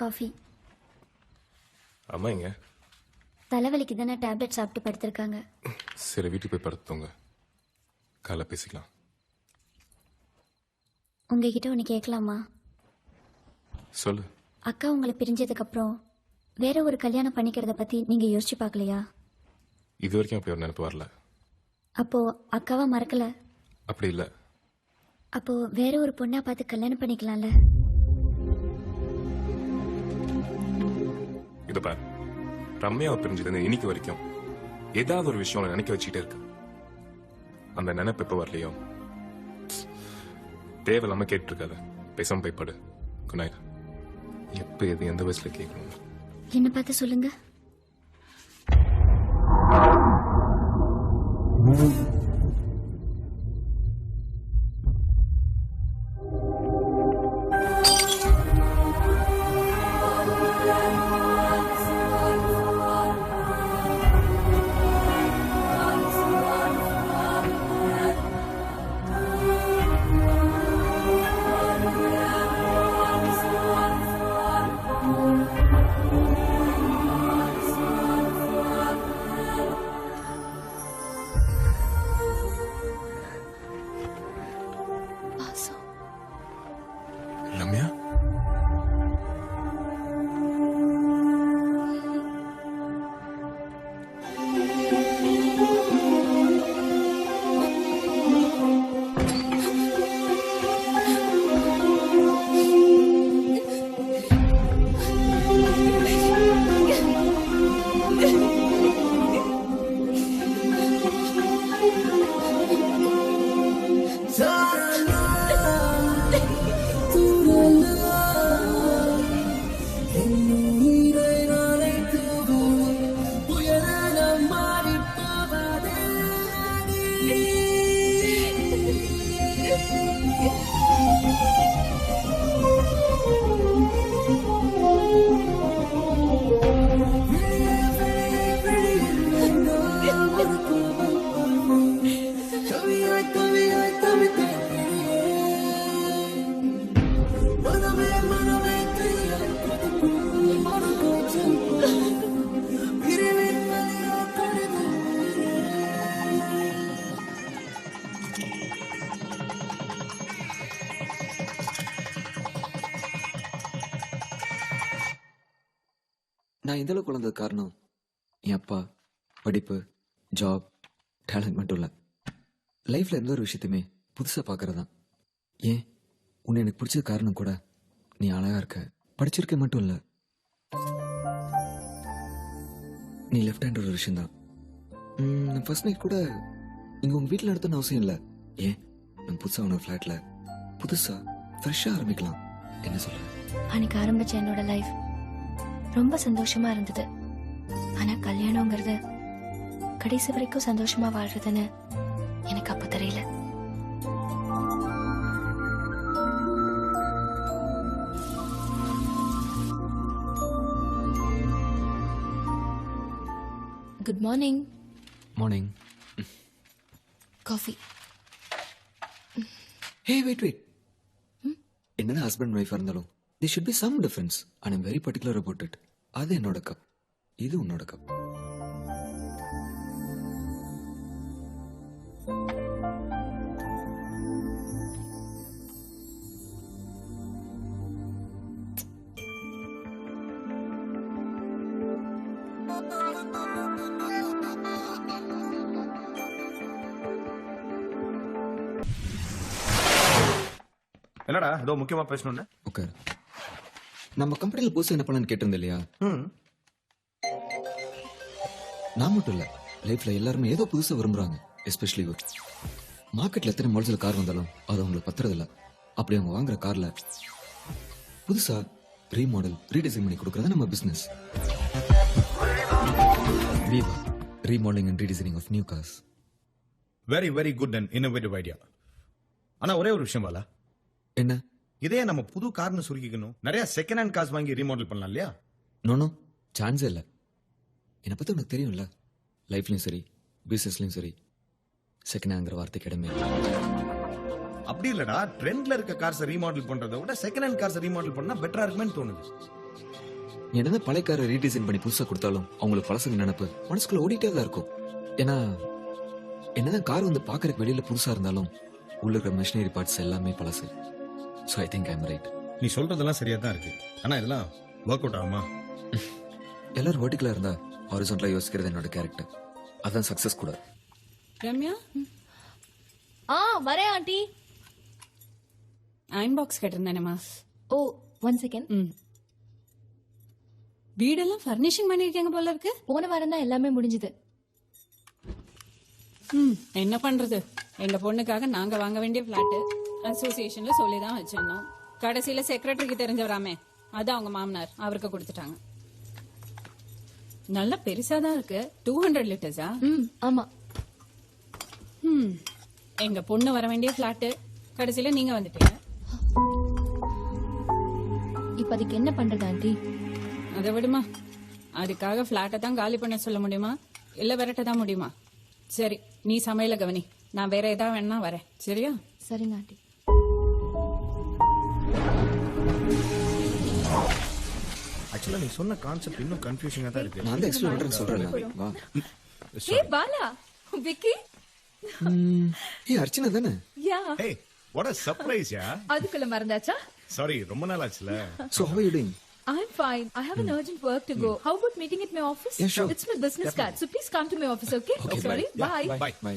Coffee. அம்மா எங்க தலைவலிக்கு தானே டேப்லெட் சாப்பிட்டு படுத்திருக்காங்க. சரி வீட்டுக்கு போய் படுத்துங்க காலை பேசிக்கலாம். உங்ககிட்ட ஒன்று கேட்கலாமா சொல்லு. அக்கா உங்களை பிரிஞ்சதுக்கு அப்புறம் வேற ஒரு கல்யாணம் பண்ணிக்கிறத பத்தி நீங்க யோசிச்சு பார்க்கலையா? இது வரைக்கும் அப்படி ஒரு நினைப்பு வரல. அப்போ அக்காவை மறக்கல? அப்படி இல்லை. அப்போ வேற ஒரு பொண்ணா பார்த்து கல்யாணம் பண்ணிக்கலாம்ல? இது பார். ரம்யாவை பிரிஞ்சது இன்னைக்கு வரைக்கும் ஏதாவது ஒரு விஷயம் நினைக்க வச்சுக்கிட்டே இருக்கு. அந்த நினைப்பு எப்போ வரலையோ? தேவையில்லாம கேட்டு இருக்காத பேசாம போய் படு. நைட் எப்போ எது எந்த வயசுல கேட்கணும்? என்ன பார்த்து சொல்லுங்க. நான் இதில் அளவுக்கு காரணம்? என் அப்பா படிப்பு ஜாப் டேலண்ட் மட்டும் இல்லை. லைஃப்பில் எந்த ஒரு விஷயத்தையுமே புதுசாக பார்க்குறது தான். ஏன்? உன்னை எனக்கு பிடிச்ச காரணம் கூட நீ அழகாக இருக்க. படிச்சிருக்க மட்டும் இல்லை. நீ லெஃப்ட் ஹேண்ட் ஒரு விஷயம் தான். நான் ஃபர்ஸ்ட் நைட் கூட இங்கே உங்கள் வீட்டில் நடத்தணும் அவசியம் இல்லை. ஏன்? நம்ம புதுசாக உன்னோட ஃப்ளாட்டில் புதுசாக ஃப்ரெஷ்ஷாக ஆரம்பிக்கலாம். என்ன சொல்கிறேன் அன்னைக்கு ஆரம்பிச்ச என்னோட லைஃப் ரொம்ப சந்தோஷமா இருந்தது. ஆனா கல்யாணங்கிறது கடைசி வரைக்கும் சந்தோஷமா வாழ்றதுன்னு எனக்கு அப்ப தெரியல. Good morning morning coffee hey wait wait என்னதான் ஹஸ்பண்ட் ஒய்ஃபாக இருந்தாலும் there should be some difference I am very particular about it அது என்னோட கப் இது உன்னோட கப் என்னடா ஏதோ முக்கியமா பேசணும்னு? ஓகே நம்ம கம்பெனியில் புதுசு என்ன பண்ணலான்னு கேட்டிருந்தேன் இல்லையா? நான் மட்டும் இல்லை லைஃப்ல எல்லாருமே ஏதோ புதுசாக விரும்புறாங்க எஸ்பெஷலி மார்க்கெட்ல எத்தனை மாடல்ஸ்ல கார் வந்தாலும் அது அவங்களுக்கு பத்துறதில்ல அப்படி அவங்க வாங்குற கார்ல புதுசா ரீமாடல் ரீடிசைன் பண்ணி கொடுக்கறது நம்ம business Viva remodelling and redesigning of new cars very very good and innovative idea ஆனா ஒரே ஒரு விஷயம் பாலா. என்ன? இதே நம்ம புது கார்னு சுருக்கிக்கணும். நிறைய செகண்ட் ஹேண்ட் கார்ஸ் வாங்கி ரீமாடல் பண்ணலாம் இல்லையா? நோனோ சான்ஸே இல்லை. என்னை பத்தி உனக்கு தெரியும்ல? லைஃப்லயும் சரி பிசினஸ்லயும் சரி. செகண்ட் ஹேங்கிற வார்த்தைக்கு இடமே. அப்படி இல்லடா. ட்ரெண்ட்ல இருக்க கார்ஸ் ரீமாடல் பண்றதை விட செகண்ட் ஹேண்ட் கார்ஸ் ரீமாடல் பண்ணா பெட்டரா இருக்குமேன்னு தோணுது. என்னதான் பழைய காரை ரீடிசைன் பண்ணி புதுசா கொடுத்தாலும் அவங்களுக்கு பழசுங்க நினைப்பு. மனசுக்குள்ள ஓடிட்டே தான் இருக்கும். ஏன்னா என்னதான் கார் வந்து பாக்குறதுக்கு வெளியில புதுசா இருந்தாலும் உள்ள இருக்கிற மிஷினரி பார்ட்ஸ் எல்லாமே பழசு. So I think I'm right நீ சொல்றதெல்லாம் சரியா தான் இருக்கு. ஆனா இதெல்லாம் ஒர்க் அவுட் ஆகுமா? எல்லாரும் வெர்டிகலா இருந்தா ஹாரிசன்டலா யோசிக்கிறது என்னோட கேரக்டர் அதான் சக்சஸ் கூட. ரம்யா? ஆ வரேன் ஆண்டி. அயன் பாக்ஸ் கேட்டிருந்தேனேம்மா ஓ ஒன் செகண்ட் ம். வீடெல்லாம் ஃபர்னிஷிங் பண்ணிருக்கீங்க போல இருக்கு. போன வாரம் தான் எல்லாமே முடிஞ்சது. ம் என்ன பண்றது? எங்க பொண்ணுக்காக நாங்க வாங்க வேண்டிய பிளாட் அசோசியேஷன்ல சொல்லி தான் வச்சிருந்தோம். கடைசியில செக்ரட்டரிக்கு தெரிஞ்சவராமே அது அவங்க மாமனார் அவருக்கு கொடுத்துட்டாங்க. நல்ல பெருசா தான் இருக்கு. டூ ஹண்ட்ரட் லிட்டர்ஸா ம் ஆமா. ம். எங்க பொண்ணு வர வேண்டிய பிளாட் கடைசியில நீங்க வந்துட்டீங்க. இப்ப அதுக்கு என்ன பண்றது ஆண்டி? அதை விடுமா. அதுக்காக பிளாட்டை தான் காலி பண்ண சொல்ல முடியுமா? இல்ல விரட்ட தான் முடியுமா? சரி நீ சமையல கவனி. நான் வேற ஏதாவது வேணா வரேன். சரியா? சரிங்க ஆண்டி. ஆக்சுவலா நீ சொன்ன கான்செப்ட் இன்னும் கன்ஃபியூஷனா தான் இருக்கு. நான் தான் எக்ஸ்பிளைன் பண்றேன்னு சொல்றேன் வா. Bala, Vicky, ம், ஏய் அர்ச்சனா தானே? yeah. Hey what a surprise யா? அதுக்குள்ள மறந்தாச்சா? சாரி ரொம்ப நாள் ஆச்சுல so how you doing I'm fine. I have an urgent work to go. How about meeting at my office? Yeah, sure. It's my business card, so please come to my office, okay? Sorry, bye. Bye bye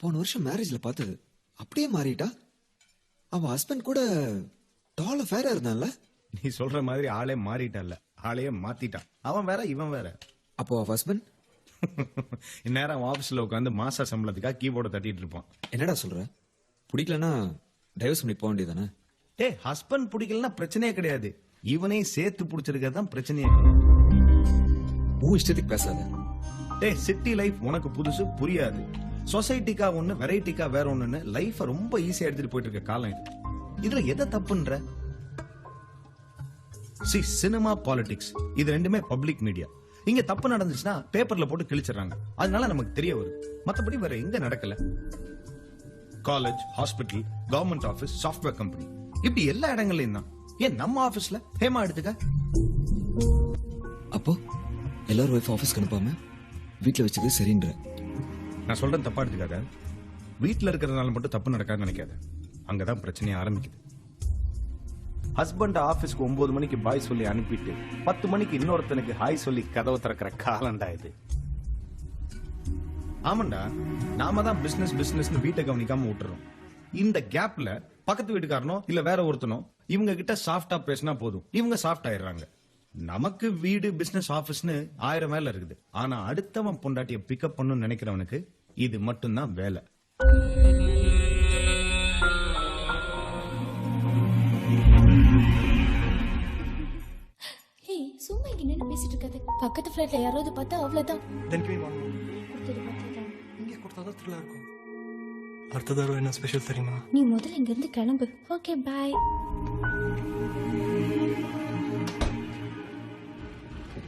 போன வருஷம் மேரேஜ்ல பார்த்தது அப்படியே மாறிட்டா? அவ husband கூட டால் ஃபேரா இருந்தான்ல? நீ சொல்ற மாதிரி ஆளே மாறிட்டான்ல. ஆளையே மாத்திட்டான். அவன் வேற இவன் வேற. அப்போ ஹஸ்பண்ட் இந்நேரம் ஆபீஸ்ல உட்காந்து மாச சம்பளத்துக்காக கீபோர்டை தட்டிட்டு இருப்பான். என்னடா சொல்ற? பிடிக்கலன்னா டைவர்ஸ் பண்ணி போக வேண்டியதானே டேய் ஹஸ்பண்ட் பிடிக்கலன்னா பிரச்சனையே கிடையாது. இவனையும் சேர்த்து பிடிச்சிருக்கிறது தான் பிரச்சனையே. உன் இஷ்டத்துக்கு பேசாத. டேய் சிட்டி லைஃப் உனக்கு புதுசு புரியாது. சொசைட்டிக்கா ஒண்ணு வெரைட்டிக்கா வேற ஒண்ணுன்னு லைஃப ரொம்ப ஈஸியா எடுத்துட்டு போயிட்டு இருக்க காலம் இது. இதுல எதை தப்புன்ற? சி சினிமா பாலிடிக்ஸ் இது ரெண்டுமே பப்ளிக் மீடியா இங்க தப்பு நடந்துச்சுன்னா பேப்பர்ல போட்டு கிழிச்சிடுறாங்க. அதனால நமக்கு தெரிய வருது. மத்தபடி வேற எங்க நடக்கல? College hospital government office software company இப்படி எல்லா இடங்கள்லயும் தான். ஏன் நம்ம ஆபீஸ்ல ஹேமா எடுத்துக்க. அப்போ எல்லாரும் ஒய்ஃப் ஆஃபீஸ்க்கு அனுப்பாம வீட்டில் வச்சது சரின்ற. நான் சொல்றேன் தப்பா எடுத்துக்காத. வீட்ல இருக்கிறதுனால மட்டும் தப்பு நடக்காதுன்னு நினைக்காத. அங்கதான் பிரச்சனையே ஆரம்பிக்குது. ஹஸ்பண்ட் ஆபீஸ்க்கு ஒன்பது மணிக்கு பாய் சொல்லி அனுப்பிட்டு பத்து மணிக்கு இன்னொருத்தனுக்கு ஹாய் சொல்லி கதவை திறக்கிற காலம்டா இது. ஆமாண்டா நாம தான் பிசினஸ் பிசினஸ்னு வீட்டை கவனிக்காம விட்டுறோம். இந்த கேப்ல பக்கத்து வீட்டுக்காரனோ இல்ல வேற ஒருத்தனோ இவங்க கிட்ட சாஃப்டா பேசினா போதும். இவங்க சாஃப்ட் ஆயிடுறாங்க. நமக்கு வீடு பிசினஸ் ஆபீஸ்னு ஆயிரம் வேலை இருக்குது. ஆனா அடுத்தவன் பொண்டாட்டிய பிக்கப் பண்ணணும்னு நினைக்கிறவனுக்கு இது மட்டும்தான் வேலை. பக்கத்து ஃபிளைட்ல யாராவது பார்த்தா அவ்வளவுதான். இங்கே கொடுத்தா தான் த்ரில்லாக இருக்கும். அடுத்த தடவை என்ன ஸ்பெஷல் தெரியுமா? நீ முதல்ல இங்க இருந்து கிளம்பு. ஓகே பாய்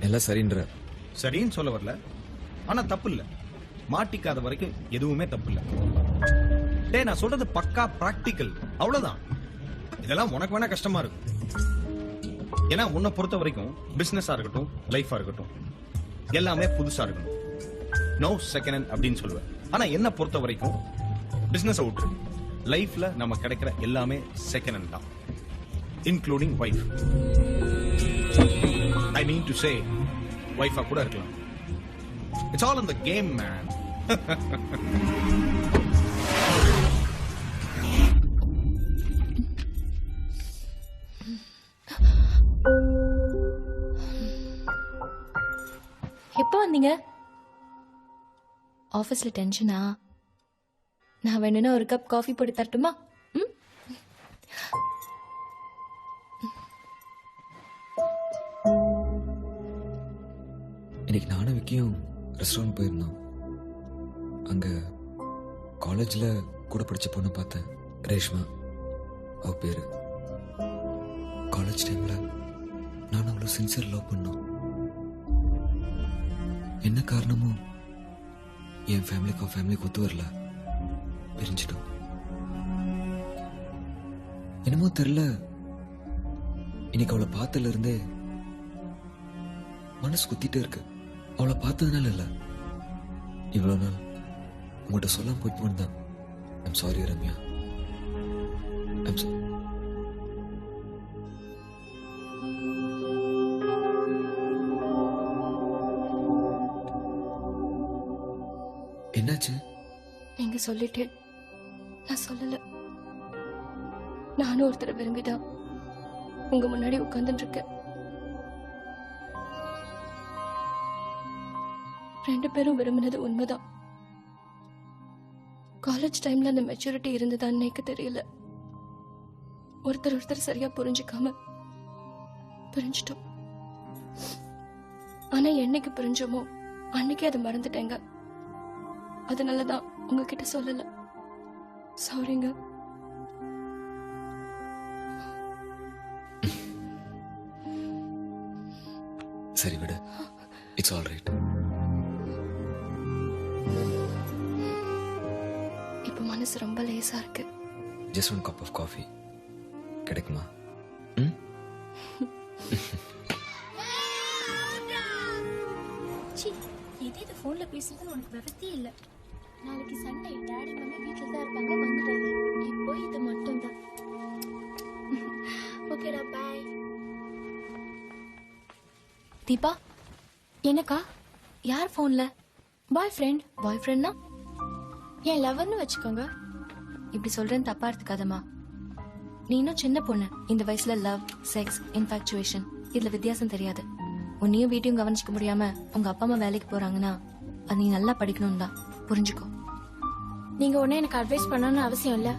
எல்லாம் சரின்ற. சரின்னு சொல்ல வரல. ஆனா தப்பு இல்ல மாட்டிக்காத வரைக்கும் எதுவுமே தப்பு இல்ல டேய் நான் சொல்றது பக்கா பிராக்டிக்கல் அவ்வளவுதான். இதெல்லாம் உனக்கு வேணா கஷ்டமா இருக்கும் ஏன்னா உன்னை பொறுத்த வரைக்கும் பிசினஸா இருக்கட்டும் லைஃபா இருக்கட்டும் எல்லாமே புதுசா இருக்கணும். நோ செகண்ட் ஹேண்ட் அப்படின்னு சொல்லுவேன். ஆனா என்ன பொறுத்த வரைக்கும் பிசினஸ் அவுட் லைஃப்ல நம்ம கிடைக்கிற எல்லாமே செகண்ட் ஹேண்ட் தான். Including wife I mean to say ஒய்ஃபா கூட இருக்கலாம். இட்ஸ் ஆல் இந்த கேம் மேன் எப்போ ஆஃபீஸில் டென்ஷனா நான் வேணும்னா ஒரு கப் காஃபி போட்டு தரட்டுமா? ம்? இன்னைக்கு நானும் விக்கியும் ரெஸ்டாரண்ட் போயிருந்தோம். அங்கே காலேஜில் கூட படித்த பொண்ணு பார்த்தேன். ரேஷ்மா. அவ பேர். காலேஜ் டைமில் நான் அவ்வளோ சின்சியர் லவ் பண்ணோம். என்ன காரணமோ? என் ஃபேமிலிக்கு ஃபேமிலிக்கு ஒத்து வரல. பிரிஞ்சிட்டோம். என்னமோ தெரியல. இன்னைக்கு அவளை பார்த்ததுல இருந்தே மனசு குத்திட்டே இருக்கு. அவளை பார்த்ததுனால இல்ல. இவ்வளவு நாள் உங்கள்கிட்ட சொல்லாம போயிட்டு போனதான் I'm sorry Ramya. I'm sorry என்னாச்சு? நீங்க சொல்லிட்டேன். நான் சொல்லல. நானும் ஒருத்தரை விரும்பிதான். உங்க முன்னாடி உட்கார்ந்துட்டு இருக்கேன் ரெண்டு பேரும் விரும்பினது உண்மைதான். காலேஜ் டைம்ல அந்த மெச்சூரிட்டி இருந்ததான்னு எனக்கு தெரியல. ஒருத்தர் ஒருத்தர் சரியா புரிஞ்சுக்காம பிரிஞ்சிட்டோம். ஆனா என்னைக்கு பிரிஞ்சோமோ அன்னைக்கே அதை மறந்துட்டேங்க. அதனாலதான் உங்ககிட்ட சொல்லல. சாரிங்க சரி விடு. இட்ஸ் ஆல் ரைட் இப்ப மனசு ரொம்ப லேசா இருக்கு. Just one cup of coffee கிடைக்குமா? ம்? இதே இது ஃபோன்ல பேசுறது உனக்கு விவத்தியே இல்ல. நாளைக்கு சண்டே டாடி மம்மி வீட்ல தான் இருப்பாங்க வந்துட்டாங்க இப்போ இது மட்டும் தான் ஓகேடா பாய் தீபா எனக்கா யார் போன்ல பாய் ஃப்ரெண்ட் பாய் ஃப்ரெண்ட்னா என் லவர்னு வச்சுக்கோங்க. இப்படி சொல்றேன்னு தப்பா எடுத்துக்காதம்மா. நீ இன்னும் சின்ன பொண்ணு. இந்த வயசுல லவ் செக்ஸ் இன்ஃபாக்சுவேஷன் இதுல வித்தியாசம் தெரியாது. உன்னையும் வீட்டையும் கவனிச்சுக்க முடியாம உங்க அப்பா அம்மா வேலைக்கு போறாங்கன்னா அது நீ நல்லா படிக்கணும் தான். புரிஞ்சுக்கோ. நீங்க உடனே எனக்கு அட்வைஸ் பண்ணணும்னு அவசியம் இல்ல.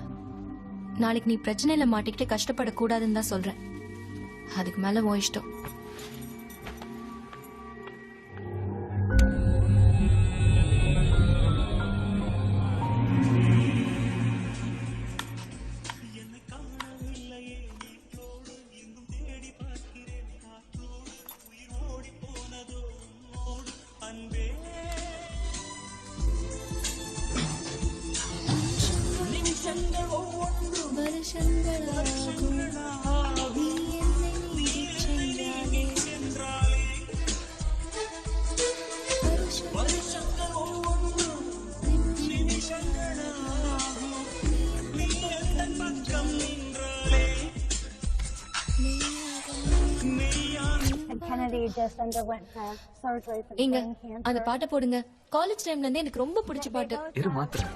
நாளைக்கு நீ பிரச்சனையில மாட்டிக்கிட்டு கஷ்டப்படக்கூடாதுன்னு தான் சொல்றேன். அதுக்கு மேல உன் இஷ்டம். Just underwent uh, surgery for எங்க brain cancer. அந்த பாட்டை போடுங்க. காலேஜ் டைம்ல இருந்தே எனக்கு ரொம்ப பிடிச்ச பாட்டு. இரு மாத்திரம்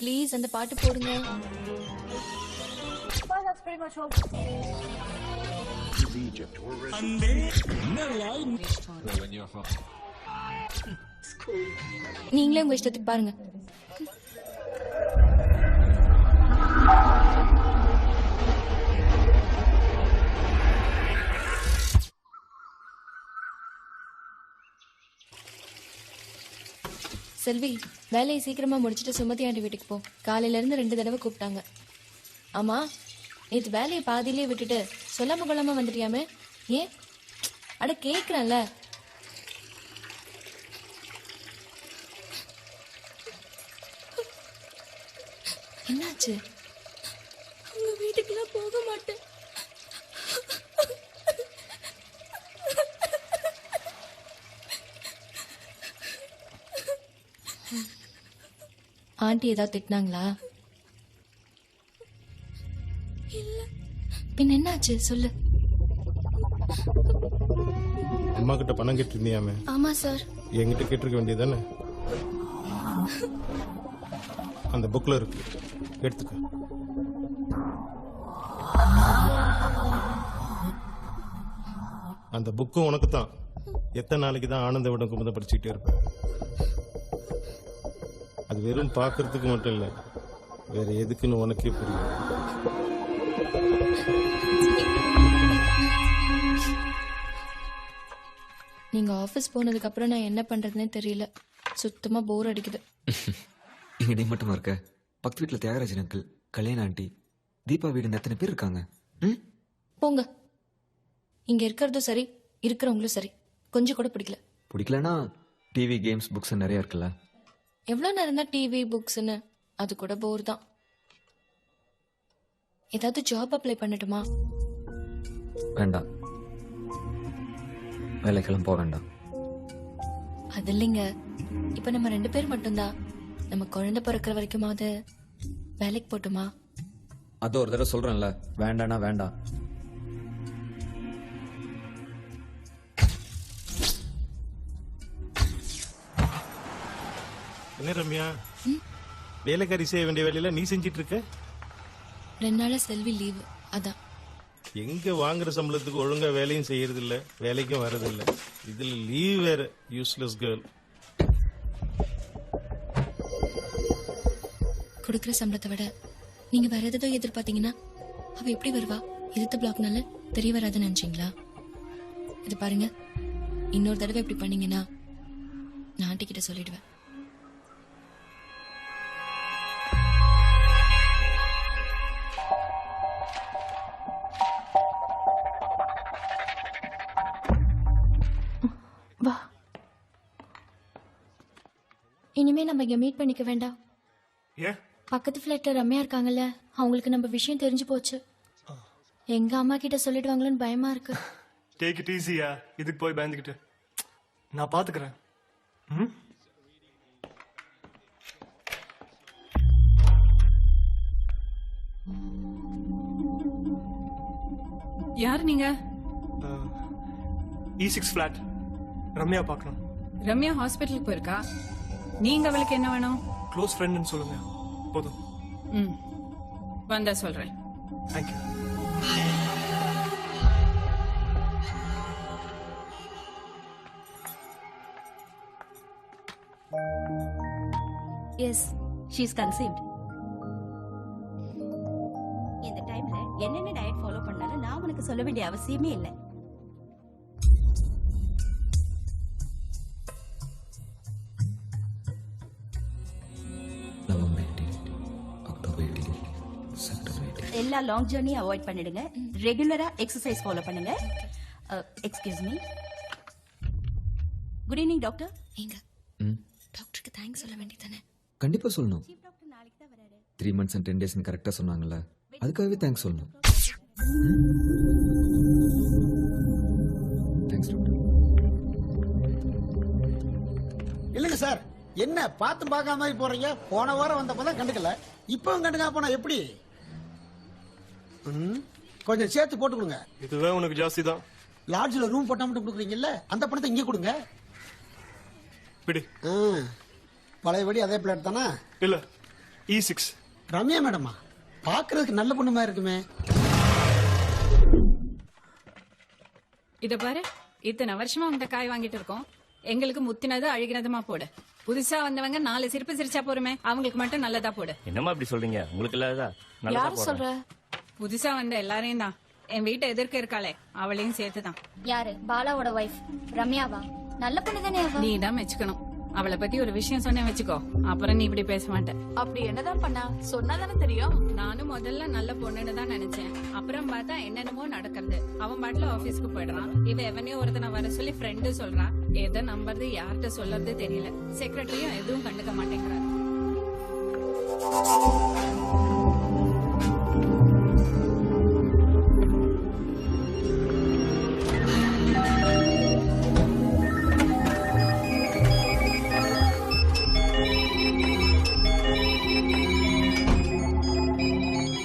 ப்ளீஸ் அந்த பாட்டு போடுங்க. Well, that's pretty much all. நீங்களே உங்க இஷ்டத்துக்கு பாருங்க. செல்வி வேலையை சீக்கிரமா முடிச்சிட்டு சுமதி ஆண்டி வீட்டுக்கு போ. காலையில இருந்து ரெண்டு தடவை கூப்பிட்டாங்க. ஆமா நேற்று வேலையை பாதியிலே விட்டுட்டு சொல்லாம கொள்ளாம வந்துட்டியாமே? ஏன்? அட கேக்குறேன்ல. என்னாச்சு? அவங்க வீட்டுக்கெல்லாம் போக மாட்டேன். ஆண்டி ஏதாவது திட்டினாங்களா? பின் என்னாச்சு? சொல்லு. அம்மா கிட்ட பணம் கேட்டு இருந்தியாமே ஆமா சார். என்கிட்ட கேட்டிருக்க வேண்டியதானே அந்த புக்ல இருக்கு. எடுத்துக்க. அந்த புக்கும் உனக்கு தான் எத்தனை நாளைக்கு தான் ஆனந்த விடம் குமுதம் படிச்சுக்கிட்டே இருப்ப? அது வெறும் பார்க்கறதுக்கு மட்டும் இல்லை. வேற எதுக்குன்னு உனக்கே புரியும். நீங்க ஆபீஸ் போனதுக்கு அப்புறம் நான் என்ன பண்றதுனே தெரியல. சுத்தமா போர் அடிக்குது. இங்க நீ மட்டுமா இருக்க? பக்கத்து வீட்டுல தியாகராஜன் அங்கிள் கல்யாண ஆண்டி தீபா வீடு எத்தனை பேர் இருக்காங்க? ம்? போங்க. இங்க இருக்கிறதும் சரி இருக்கிறவங்களும் சரி. கொஞ்சம் கூட பிடிக்கல. பிடிக்கலனா டிவி கேம்ஸ் புக்ஸ் நிறைய இருக்குல்ல? எவ்வளவு நேரம் தான் டிவி புக்ஸ்னு அது கூட போர் தான். ஏதாவது ஜாப் அப்ளை பண்ணட்டுமா? வேண்டாம். வேலைக்கெல்லாம் போக வேண்டாம். அது இல்லைங்க. இப்ப நம்ம ரெண்டு பேர் மட்டும்தான். நம்ம குழந்தை பிறக்கிற வரைக்குமாவது வேலைக்கு போட்டுமா? அது ஒரு தடவை சொல்றேன்ல. வேண்டானா வேண்டாம். என்ன ரம்யா? வேலைக்காரி செய்ய வேண்டிய வேலையில நீ செஞ்சிட்டு இருக்க ரெண்டு நாளா செல்வி லீவு அதான். எங்க வாங்குற சம்பளத்துக்கு ஒழுங்கா வேலையும் செய்யறது இல்ல வேலைக்கும் வர்றது இல்ல இதுல லீவ் வேற யூஸ்லெஸ் கேர்ள் கொடுக்குற சம்பளத்தை விட நீங்க வேற எதோ எதிர்பார்த்தீங்கன்னா அவ எப்படி வருவா? எதிர்த்த பிளாக்னால தெரிய வராதுன்னு நினைச்சீங்களா? இது பாருங்க இன்னொரு தடவை இப்படி பண்ணீங்கன்னா நான் ஆண்டி கிட்ட சொல்லிடுவேன். இனிமே நம்ம இங்க மீட் பண்ணிக்க வேண்டாம். ஏன்? பக்கத்து ஃபிளாட்ல ரம்யா இருக்காங்கல்ல அவங்களுக்கு நம்ம விஷயம் தெரிஞ்சு போச்சு. எங்க அம்மா கிட்ட சொல்லிடுவாங்களோன்னு பயமா இருக்கு. டேக் இட் ஈஸியா இதுக்கு போய் பயந்துக்கிட்டு. நான் பாத்துக்கிறேன். ம்? யார் நீங்க? இ சிக்ஸ் ஃபிளாட் ரம்யா பார்க்கணும் ரம்யா ஹாஸ்பிட்டலுக்கு போயிருக்கா? நீங்க அவளுக்கு என்ன வேணும்? க்ளோஸ் ஃப்ரெண்டுன்னு சொல்லுங்க. போதும். ம். வந்தா சொல்றேன். Thank you yes she is conceived இந்த டைம்ல என்னென்ன டயட் ஃபாலோ பண்ணாலும் நான் உனக்கு சொல்ல வேண்டிய அவசியமே இல்லை. எல்லா லாங் ஜேர்னியும் அவாய்ட் பண்ணிடுங்க. ரெகுலரா எக்ஸசைஸ் ஃபாலோ பண்ணுங்க. Excuse me good evening doctor நீங்க ம். டாக்டருக்கு தேங்க்ஸ் சொல்ல வேண்டியதானே கண்டிப்பா சொல்லணும். த்ரீ மந்த்ஸ் அண்ட் டென் டேஸ்னு கரெக்டாக சொன்னாங்கல்ல. அதுக்காகவே தேங்க்ஸ் சொல்லணும். தேங்க்ஸ் டாக்டர் இல்லைங்க சார் என்ன பார்த்தும் பார்க்காம மாதிரி போறீங்க? போன வாரம் வந்தப்பதான் கண்டுக்கல. இப்பவும் கண்டுக்காம போனா எப்படி? கொஞ்சம் சேர்த்து போட்டு கொடுங்க இதுவே உனக்கு ஜாஸ்தி தான் லாட்ஜில் ரூம் போட்டா மட்டும் கொடுக்குறீங்கல்ல அந்த பணத்தை இங்கே கொடுங்க. பிடி. பழையபடி அதே பிளேட் தானே? இல்ல இ சிக்ஸ் ரம்யா மேடமா? பார்க்கறதுக்கு நல்ல பொண்ணு மாதிரி இருக்குமே. இத பாரு இத்தனை வருஷமா உங்ககிட்ட காய் வாங்கிட்டு இருக்கோம். எங்களுக்கு முத்தினது அழுகினதுமா போடு. புதுசா வந்தவங்க நாலு சிரிப்பு சிரிச்சா போருமே அவங்களுக்கு மட்டும் நல்லதா போடு. என்னம்மா அப்படி சொல்றீங்க? உங்களுக்கு இல்லாததா? நல்லதா யாரு. சொல்ற? புதுசா வந்த எல்லாரையும் தான். என் வீட்டை எதிர்க்க இருக்காளே அவளையும் சேர்த்து தான் யாரு? பாலாவோட ஒய்ஃப் ரம்யாவா? நல்ல பொண்ணு தானே நீ தான் மெச்சுக்கணும். அவளை பத்தி ஒரு விஷயம் சொன்னேன் வச்சுக்கோ. அப்புறம் நீ இப்படி பேச மாட்ட. அப்படி என்னதான் பண்ணா? சொன்னாதானே தெரியும். நானும் முதல்ல நல்ல பொண்ணுன்னு தான் நினைச்சேன். அப்புறம் பார்த்தா என்னென்னமோ நடக்கிறது. அவன் பாட்டுல ஆபீஸ்க்கு போயிடுறான். இவ எவனையோ ஒருத்தனை வர சொல்லி ஃப்ரெண்டு சொல்றான் எதை நம்புறது யார்கிட்ட சொல்றது தெரியல. செக்ரட்டரியும் எதுவும் கண்டுக்க மாட்டேங்கிறாரு.